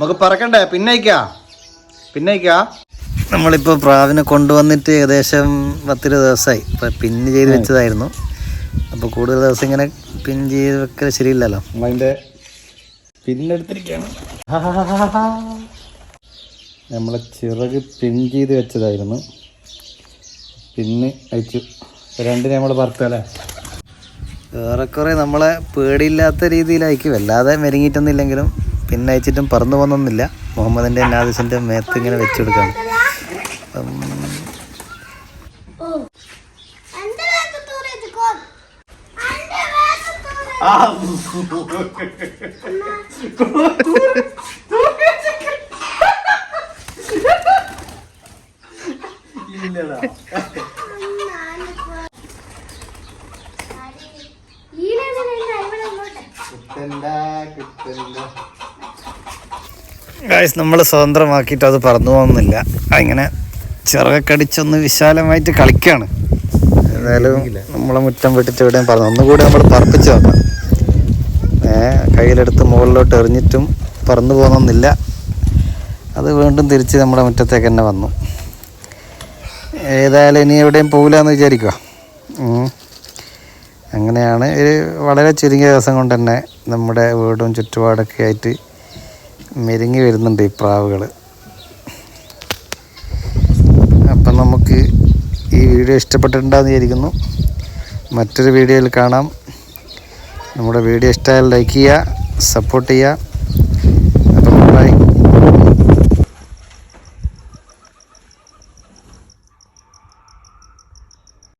നമുക്ക് പറക്കണ്ടേ? പിന്നെ പിന്നേക്കാ നമ്മളിപ്പോൾ പ്രാവിനെ കൊണ്ടുവന്നിട്ട് ഏകദേശം പത്തിരുപത് ദിവസമായി. ഇപ്പം പിന്ന് ചെയ്ത് വെച്ചതായിരുന്നു. അപ്പോൾ കൂടുതൽ ദിവസം ഇങ്ങനെ പിൻ ചെയ്ത് വെക്കൽ ശരിയില്ലല്ലോ. അതിന്റെ പിന്നെടുത്തിരിക്കുകയാണ് നമ്മളെ ചിറക് പിൻ ചെയ്ത് വെച്ചതായിരുന്നു. പിന്നെ അയച്ചു. രണ്ടിനെ നമ്മൾ പറത്തല്ലേ ഏറെക്കുറെ നമ്മളെ പേടിയില്ലാത്ത രീതിയിലായിരിക്കും. വല്ലാതെ മെരുങ്ങിയിട്ടൊന്നുമില്ലെങ്കിലും പിന്നെ അയച്ചിട്ടും പറന്നു പോകുന്നൊന്നുമില്ല മുഹമ്മദിന്റെ നാദിസിന്റെ മേത്ത് ഇങ്ങനെ വെച്ചു കൊടുക്കുകയാണ് അപ്പം എന്റെ വേഗം ഗായ്സ് നമ്മൾ സ്വതന്ത്രമാക്കിയിട്ട് അത് പറന്നു പോകുന്നില്ല. അങ്ങനെ ചിറകൊക്കെ അടിച്ചൊന്ന് വിശാലമായിട്ട് കളിക്കുകയാണ് എന്തായാലും നമ്മളെ മുറ്റം വിട്ടിട്ട് എവിടെയും പറഞ്ഞു ഒന്നുകൂടി നമ്മൾ പറപ്പിച്ച് നോക്കാം ഏ കയ്യിലെടുത്ത് മുകളിലോട്ട് എറിഞ്ഞിട്ടും പറന്നു പോകുന്നില്ല അത് വീണ്ടും തിരിച്ച് നമ്മുടെ മുറ്റത്തേക്ക് തന്നെ വന്നു. ഏതായാലും ഇനി എവിടെയും പോകില്ല എന്ന് വിചാരിക്കുക അങ്ങനെയാണ്. ഒരു വളരെ ചുരുങ്ങിയ ദിവസം കൊണ്ട് തന്നെ നമ്മുടെ വീടും ചുറ്റുപാടൊക്കെ ആയിട്ട് മെരുങ്ങി വരുന്നുണ്ട് ഈ പ്രാവുകൾ അപ്പം നമുക്ക് ഈ വീഡിയോ ഇഷ്ടപ്പെട്ടിട്ടുണ്ടാകുന്ന വിചാരിക്കുന്നു. മറ്റൊരു വീഡിയോയിൽ കാണാം. നമ്മുടെ വീഡിയോ ഇഷ്ടമായാൽ ലൈക്ക് ചെയ്യുക സപ്പോർട്ട് ചെയ്യുക.